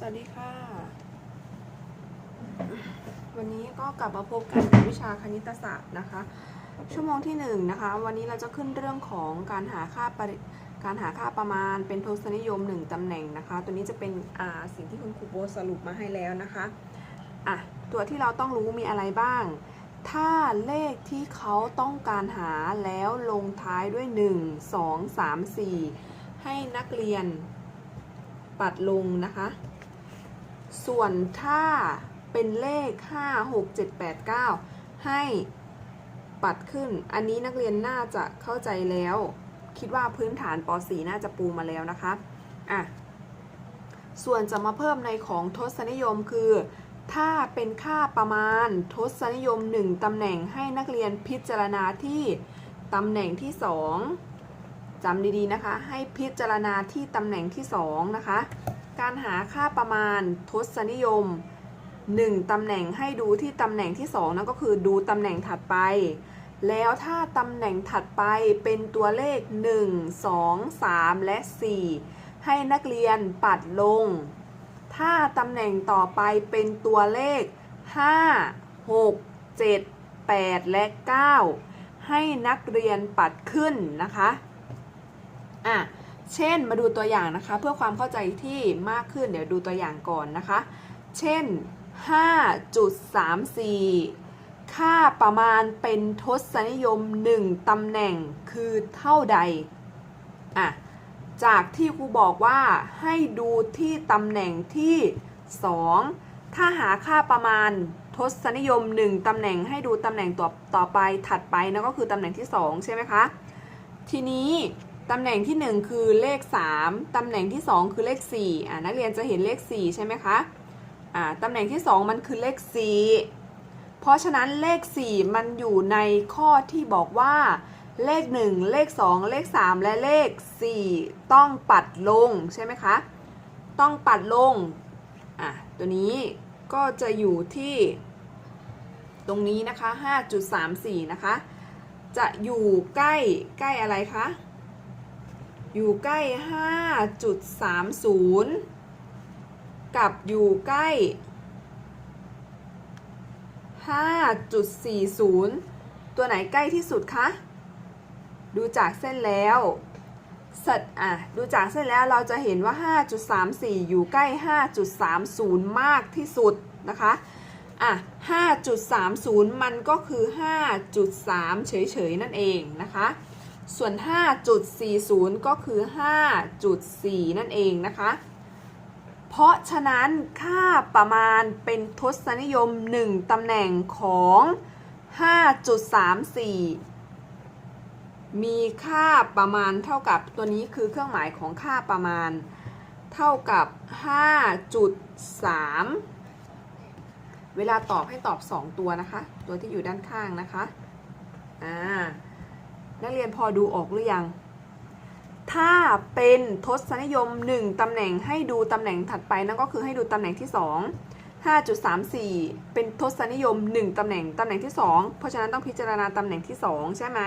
สวัสดีค่ะ วันนี้ก็กลับมาพบกันกับวิชาคณิตศาสตร์นะคะ ชั่วโมงที่1นงนะคะ วันนี้เราจะขึ้นเรื่องของการหาค่าการหาค่าประมาณเป็นทศนิยม 1ตำแหน่งนะคะ ตัวนี้จะเป็นสิ่งที่คุณครูโบสรุปมาให้แล้วนะคะอะตัวที่เราต้องรู้มีอะไรบ้าง ถ้าเลขที่เขาต้องการหาแล้วลงท้ายด้วย 1 2 3 4 ให้นักเรียนปัดลงนะคะ ส่วนถ้าเป็นเลข 5 6 7 8 9 ให้ปัดขึ้น อันนี้นักเรียนน่าจะเข้าใจแล้ว คิดว่าพื้นฐานป .4 น่าจะปูมาแล้วนะคะ อะ ส่วนจะมาเพิ่มในของทศนิยมคือ ถ้าเป็นค่าประมาณทศนิยม 1 ตำแหน่งให้นักเรียนพิจารณาที่ตำแหน่งที่ 2จำดีๆนะคะ ให้พิจารณาที่ตำแหน่งที่ 2 นะคะ การหาค่าประมาณทศนิยม 1 ตำแหน่งให้ดูที่ตำแหน่งที่ 2 นั่นก็คือดูตำแหน่งถัดไป แล้วถ้าตำแหน่งถัดไปเป็นตัวเลข 1 2 3 และ 4 ให้นักเรียนปัดลง ถ้าตำแหน่งต่อไปเป็นตัวเลข 5 6 7 8 และ 9 ให้นักเรียนปัดขึ้นนะคะ อะ เช่นมาดูตัวอย่างนะคะ เพื่อความเข้าใจที่มากขึ้นเดี๋ยวดูตัวอย่างก่อนนะคะ เช่น 5.34 ค่าประมาณเป็นทศนิยม 1ตำแหน่งคือเท่าใดอะจากที่ครูบอกว่าให้ดูที่ตำแหน่งที่ 2 ถ้าหาค่าประมาณทศนิยม 1ตำแหน่งให้ดูตำแหน่งต่อต่อไปถัดไปนั่นก็คือตำแหน่งที่ 2 ใช่ไหมคะ ทีนี้ ตำแหน่งที่ 1 คือเลข 3 ตำแหน่งที่ 2 คือเลข4อ่านักเรียนจะเห็นเลข 4 ใช่ไหมคะอ่าตำแหน่งที่ 2 มันคือเลข 4 เพราะฉะนั้นเลข 4 มันอยู่ในข้อที่บอกว่า เลข 1 เลข 2 เลข 3 และเลข 4 ต้องปัดลงใช่ไหมคะต้องปัดลงอะตัวนี้ก็จะอยู่ที่ ตรงนี้นะคะ 5.34 นะคะ จะอยู่ใกล้ใกล้อะไรคะ อยู่ใกล้ 5.30 กับอยู่ใกล้ 5.40 ตัวไหนใกล้ที่สุดคะ ดูจากเส้นแล้วสัตอะ ดูจากเส้นแล้วเราจะเห็นว่า 5.34 อยู่ใกล้ 5.30 มากที่สุดนะคะอะ5.30 มันก็คือ 5.3 เฉยๆ นั่นเองนะคะ ส่วน 5.40 ก็คือ 5.4 นั่นเองนะคะ เพราะฉะนั้นค่าประมาณเป็นทศนิยม 1ตำแหน่งของ 5.34 มีค่าประมาณเท่ากับตัวนี้คือเครื่องหมายของค่าประมาณ เท่ากับ 5.3 เวลาตอบให้ตอบ 2 ตัวนะคะ ตัวที่อยู่ด้านข้างนะคะ อ่า นักเรียนพอดูออกหรือยัง ถ้าเป็นทศนิยม 1ตำแหน่งให้ดูตำแหน่งถัดไปนั่นก็คือให้ดูตำแหน่งที่ 2 5.34 เป็นทศนิยม 1ตำแหน่งตำแหน่งที่ 2 เพราะฉะนั้นต้องพิจารณาตำแหน่งที่ 2 ใช่ไหม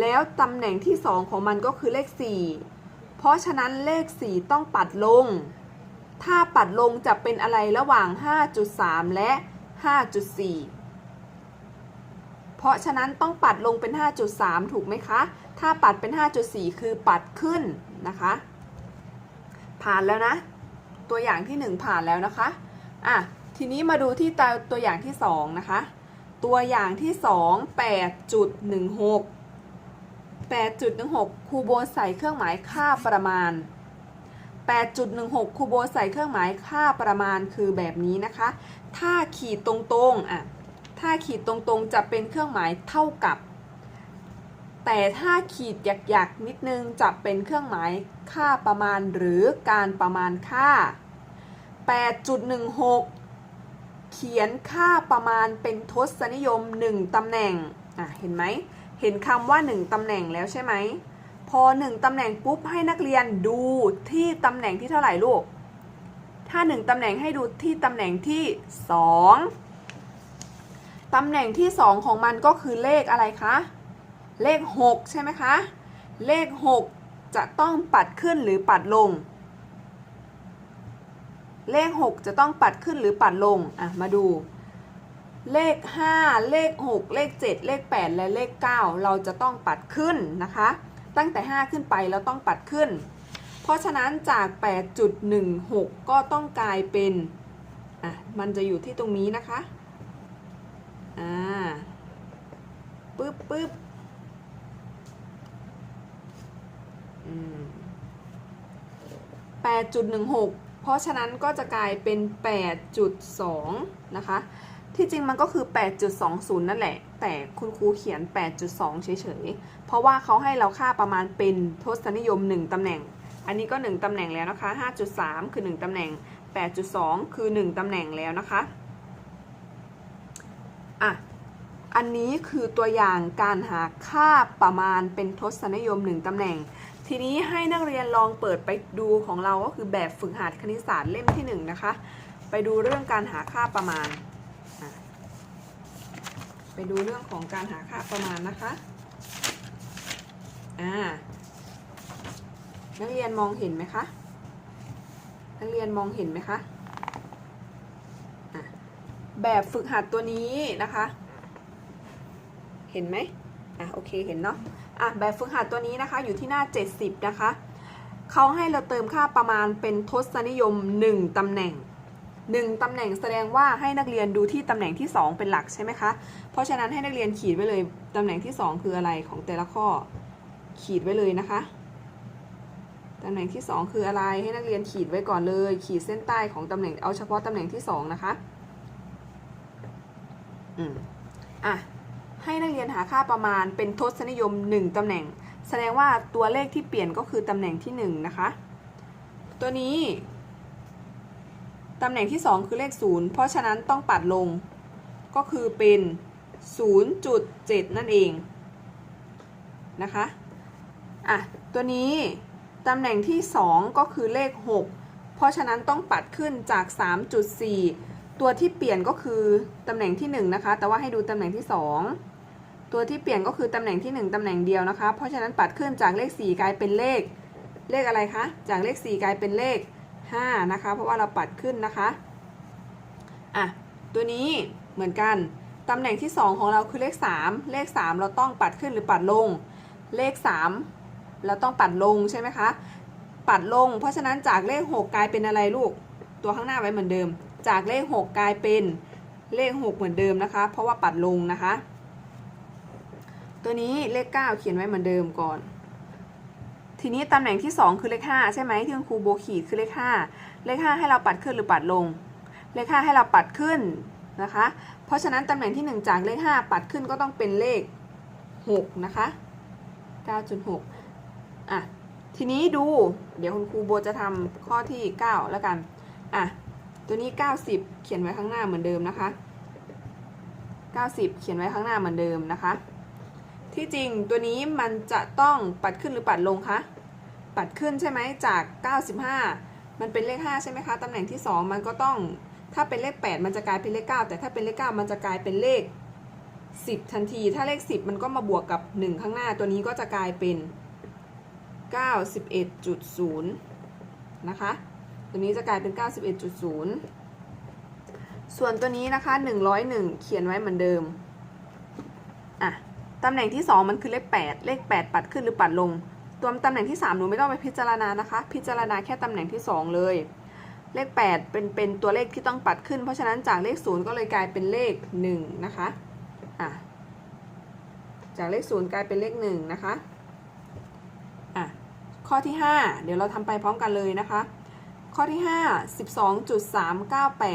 แล้วตำแหน่งที่ 2 ของมันก็คือเลข 4 เพราะฉะนั้นเลข 4 ต้องปัดลง ถ้าปัดลงจะเป็นอะไรระหว่าง 5.3 และ 5.4 ราะฉะนั้นต้องปัดลงเป็น 5.3 ถูกไหมคะ ถ้าปัดเป็น 5.4 คือปัดขึ้นนะคะ ผ่านแล้วนะ ตัวอย่างที่ 1 ผ่านแล้วนะคะอะทีนี้มาดูที่ตัวตัวอย่างที่ 2 นะคะ ตัวอย่างที่ 2 8.16 8.16ครูโบใส่เครื่องหมายค่าประมาณ 8.16ครูโบใส่เครื่องหมายค่าประมาณคือแบบนี้นะคะ ถ้าขีดตรงๆอะ ถ้าขีดตรงๆจะเป็นเครื่องหมายเท่ากับ แต่ถ้าขีดหยักๆนิดนึงจะเป็นเครื่องหมายค่าประมาณหรือการประมาณค่า 8.16 เขียนค่าประมาณเป็นทศนิยม 1ตำแหน่งอะเห็นไหม เห็นคำว่า 1ตำแหน่งแล้วใช่ไหม พอ 1ตำแหน่งปุ๊บให้นักเรียนดูที่ตำแหน่งที่เท่าไหร่ลูก ถ้า 1ตำแหน่งให้ดูที่ตำแหน่งที่ 2 ตำแหน่งที่ 2 ของมันก็คือเลขอะไรคะ เลข 6 ใช่ไหมคะ เลข 6 จะต้องปัดขึ้นหรือปัดลง เลข 6 จะต้องปัดขึ้นหรือปัดลง อะ มาดู เลข 5 เลข 6 เลข 7 เลข 8 และเลข 9 เราจะต้องปัดขึ้นนะคะ ตั้งแต่ 5 ขึ้นไปเราต้องปัดขึ้น เพราะฉะนั้นจาก 8.16 ก็ต้องกลายเป็น อะ มันจะอยู่ที่ตรงนี้นะคะ อ่าปึ๊บปึ๊บอืม8.16เพราะฉะนั้นก็จะกลายเป็น8.2นะคะ ที่จริงมันก็คือ8.20นั่นแหละ แต่คุณครูเขียน8.2เฉยๆ เพราะว่าเขาให้เราค่าประมาณเป็นทศนิยม1ตำแหน่ง อันนี้ก็1ตำแหน่งแล้วนะคะ5.3คือ1ตำแหน่ง8.2คือ1ตำแหน่งแล้วนะคะ อะ อันนี้คือตัวอย่างการหาค่าประมาณเป็นทศนิยม1ตำแหน่ง ทีนี้ให้นักเรียนลองเปิดไปดูของเราก็คือแบบฝึกหัดคณิตศาสตร์เล่มที่1น,นะคะ ไปดูเรื่องการหาค่าประมาณ ไปดูเรื่องของการหาค่าประมาณนะคะ อ่า นักเรียนมองเห็นไหมคะ นักเรียนมองเห็นไหมคะ แบบฝึกหัดตัวนี้นะคะ เห็นไหมอะโอเคเห็นเนาะอะแบบฝึกหัดตัวนี้นะคะอยู่ที่หน้า 70 นะคะเขาให้เราเติมค่าประมาณเป็นทศนิยม 1 ตำแหน่ง 1 ตำแหน่งแสดงว่าให้นักเรียนดูที่ตำแหน่งที่ 2 เป็นหลักใช่ไหมคะ เพราะฉะนั้นให้นักเรียนขีดไว้เลยตำแหน่งที่ 2 คืออะไรของแต่ละข้อขีดไว้เลยนะคะตำแหน่งที่ 2 คืออะไรให้นักเรียนขีดไว้ก่อนเลย ขีดเส้นใต้ของตำแหน่งเอาเฉพาะตำแหน่งที่ 2 นะคะ อืมอะให้นักเรียนหาค่าประมาณเป็นทศนิยม 1 ตำแหน่ง แสดงว่าตัวเลขที่เปลี่ยนก็คือตำแหน่งที่ 1 นะคะ ตัวนี้ตำแหน่งที่ 2 คือเลข 0 เพราะฉะนั้นต้องปัดลงก็คือเป็น 0.7 นั่นเองนะคะอะตัวนี้ตำแหน่งที่ 2 ก็คือเลข 6 เพราะฉะนั้นต้องปัดขึ้นจาก 3.4 ตัวที่เปลี่ยนก็คือตำแหน่งที่1นะคะ แต่ว่าให้ดูตำแหน่งที่ 2 ตัวที่เปลี่ยนก็คือตำแหน่งที่ 1ตำแหน่งเดียวนะคะ เพราะฉะนั้นปัดขึ้นจากเลข 4 กลายเป็นเลข เลขอะไรคะ จากเลข 4 กลายเป็นเลข 5 นะคะ เพราะว่าเราปัดขึ้นนะคะ อะ ตัวนี้เหมือนกัน ตำแหน่งที่ 2 ของเราคือเลข 3 เลข 3 เราต้องปัดขึ้นหรือปัดลง เลข 3 เราต้องปัดลงใช่ไหมคะ ปัดลง เพราะฉะนั้นจากเลข 6 กลายเป็นอะไรลูก ตัวข้างหน้าไว้เหมือนเดิม จากเลข 6 กลายเป็นเลข 6 เหมือนเดิมนะคะ เพราะว่าปัดลงนะคะ ตัวนี้เลข 9 เขียนไว้เหมือนเดิมก่อน ทีนี้ตำแหน่งที่ 2 คือเลข 5 ใช่ไหมที่คุณครูโบขีดคือเลข 5 เลข 5 ให้เราปัดขึ้นหรือปัดลง เลข 5 ให้เราปัดขึ้นนะคะ เพราะฉะนั้นตำแหน่งที่ 1 จากเลข 5 ปัดขึ้นก็ต้องเป็นเลข 6 นะคะ 9.6 อะ ทีนี้ดู เดี๋ยวคุณครูโบจะทำข้อที่ 9 แล้วกัน อะ ตัวนี้ 90 เขียนไว้ข้างหน้าเหมือนเดิมนะคะ 90 เขียนไว้ข้างหน้าเหมือนเดิมนะคะ ที่จริงตัวนี้มันจะต้องปัดขึ้นหรือปัดลงคะปัดขึ้นใช่ไหมจาก 95 มันเป็นเลข 5 ใช่ไหมคะตำแหน่งที่ 2 มันก็ต้องถ้าเป็นเลข 8 มันจะกลายเป็นเลข 9 แต่ถ้าเป็นเลข 9 มันจะกลายเป็นเลข 10 ทันที ถ้าเลข 10 มันก็มาบวกกับ 1 ข้างหน้าตัวนี้ก็จะกลายเป็น 91.0 นะคะ ตัวนี้จะกลายเป็น 91.0 ส่วนตัวนี้นะคะ 101 เขียนไว้เหมือนเดิม อะ ตำแหน่งที่ 2 มันคือเลข 8 เลข 8 ปัดขึ้นหรือปัดลง ตัวตำแหน่งที่ 3 หนูไม่ต้องไปพิจารณานะคะ พิจารณาแค่ตำแหน่งที่ 2 เลย เลข 8 เป็นเป็นตัวเลขที่ต้องปัดขึ้น เพราะฉะนั้นจากเลข 0 ก็เลยกลายเป็นเลข 1 นะคะ อะ จากเลข 0 กลายเป็นเลข 1 นะคะ อะ ข้อที่ 5 เดี๋ยวเราทำไปพร้อมกันเลยนะคะ ข้อที่ 5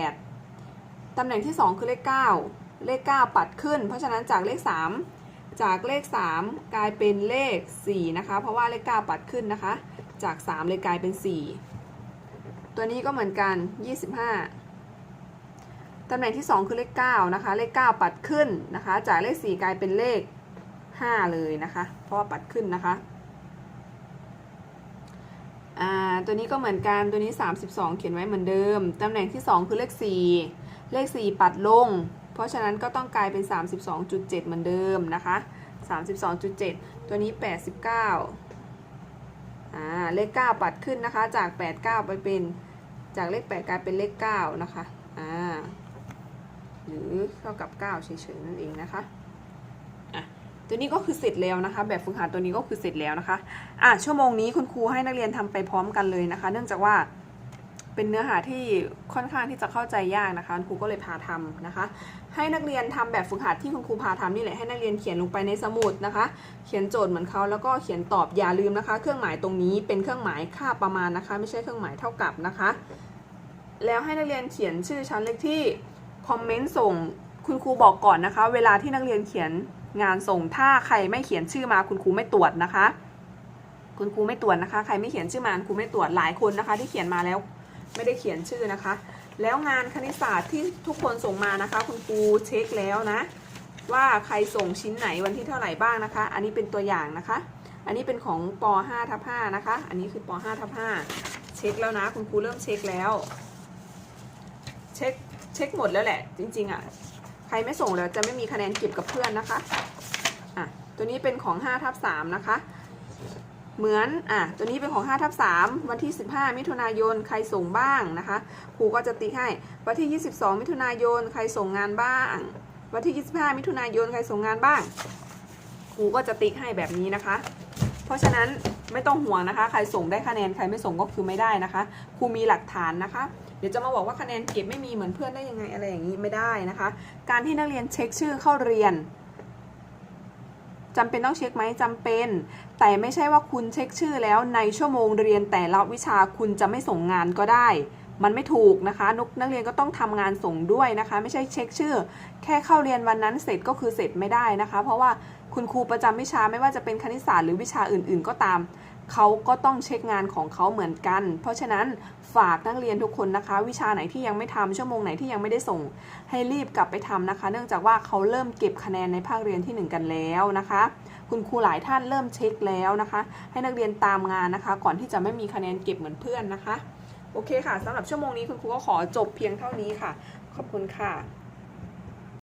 12.398 ตำแหน่งที่ 2 คือเลข 9 เลข 9 ปัดขึ้น เพราะฉะนั้นจากเลข 3 จากเลข 3 กลายเป็นเลข 4 นะคะ เพราะว่าเลข 9 ปัดขึ้นนะคะ จาก 3 เลยกลายเป็น 4 ตัวนี้ก็เหมือนกัน 25 ตำแหน่งที่ 2 คือเลข 9 นะคะ เลข 9 ปัดขึ้นนะคะ จากเลข 4 กลายเป็นเลข 5 เลยนะคะ เพราะว่าปัดขึ้นนะคะ อ่า ตัวนี้ก็เหมือนกันตัวนี้ 32 เขียนไว้เหมือนเดิม ตำแหน่งที่ 2 คือเลข 4 เลข 4 ปัดลง เพราะฉะนั้นก็ต้องกลายเป็น 32.7 เหมือนเดิมนะคะ 32.7 ตัวนี้ 89อ่าเลข 9 ปัดขึ้นนะคะ จาก 89 ไปเป็นจากเลข 8 กลายเป็นเลข 9 นะคะอ่าหรือเท่ากับ 9 เฉยๆนั่นเองนะคะอะ ตัวนี้ก็คือเสร็จแล้วนะคะ แบบฝึกหัดตัวนี้ก็คือเสร็จแล้วนะคะอะชั่วโมงนี้คุณครูให้นักเรียนทำไปพร้อมกันเลยนะคะ เนื่องจากว่าเป็นเนื้อหาที่ค่อนข้างที่จะเข้าใจยากนะคะคุณครูก็เลยพาทำนะคะ ให้นักเรียนทำแบบฝึกหัดที่คุณครูพาทำนี่แหละให้นักเรียนเขียนลงไปในสมุดนะคะ เขียนโจทย์เหมือนเขาแล้วก็เขียนตอบอย่าลืมนะคะ เครื่องหมายตรงนี้เป็นเครื่องหมายค่าประมาณนะคะ ไม่ใช่เครื่องหมายเท่ากับนะคะ แล้วให้นักเรียนเขียนชื่อชั้นเลขที่คอมเมนต์ส่งคุณครูบอกก่อนนะคะ เวลาที่นักเรียนเขียน งานส่งถ้าใครไม่เขียนชื่อมาคุณครูไม่ตรวจนะคะ คุณครูไม่ตรวจนะคะ ใครไม่เขียนชื่อมาคุณครูไม่ตรวจหลายคนนะคะ ที่เขียนมาแล้วไม่ได้เขียนชื่อนะคะ แล้วงานคณิตศาสตร์ที่ทุกคนส่งมานะคะ คุณครูเช็คแล้วนะ ว่าใครส่งชิ้นไหนวันที่เท่าไหร่บ้างนะคะ อันนี้เป็นตัวอย่างนะคะ อันนี้เป็นของป .5 ทับ5นะคะ อันนี้คือป .5 ทับ5เช็คแล้วนะ คุณครูเริ่มเช็คแล้ว เช็คเช็คหมดแล้วแหละ จริงๆอะ ใครไม่ส่งแล้วจะไม่มีคะแนนเก็บกับเพื่อนนะคะอะตัวนี้เป็นของ5ทับ3นะคะ เหมือนอะตัวนี้เป็นของ5ทับ3วันที่ 15 มิถุนายนใครส่งบ้างนะคะครูก็จะติ๊กให้วันที่ 22 มิถุนายนใครส่งงานบ้าง วันที่ 25 มิถุนายนใครส่งงานบ้างครูก็จะติ๊กให้แบบนี้นะคะ เพราะฉะนั้นไม่ต้องห่วงนะคะ ใครส่งได้คะแนนใครไม่ส่งก็คือไม่ได้นะคะครูมีหลักฐานนะคะ เดี๋ยวจะมาบอกว่าคะแนนเก็บไม่มีเหมือนเพื่อนได้ยังไงอะไรอย่างนี้ไม่ได้นะคะ การที่นักเรียนเช็คชื่อเข้าเรียนจำเป็นต้องเช็คไหมจำเป็น แต่ไม่ใช่ว่าคุณเช็คชื่อแล้วในชั่วโมงเรียนแต่ละวิชาคุณจะไม่ส่งงานก็ได้ มันไม่ถูกนะคะนกนักเรียนก็ต้องทำงานส่งด้วยนะคะ ไม่ใช่เช็คชื่อ แค่เข้าเรียนวันนั้นเสร็จก็คือเสร็จไม่ได้นะคะ เพราะว่าคุณครูประจำวิชาไม่ว่าจะเป็นคณิตศาสตร์หรือวิชาอื่น ๆ ก็ตาม เขาก็ต้องเช็คงานของเขาเหมือนกัน เพราะฉะนั้นฝากนักเรียนทุกคนนะคะ วิชาไหนที่ยังไม่ทำชั่วโมงไหนที่ยังไม่ได้ส่ง ให้รีบกลับไปทำนะคะ เนื่องจากว่าเขาเริ่มเก็บคะแนนในภาคเรียนที่ 1 กันแล้วนะคะ คุณครูหลายท่านเริ่มเช็คแล้วนะคะ ให้นักเรียนตามงานนะคะ ก่อนที่จะไม่มีคะแนนเก็บเหมือนเพื่อนนะคะ โอเคค่ะสำหรับชั่วโมงนี้คุณครูก็ขอจบเพียงเท่านี้ค่ะ ขอบคุณค่ะ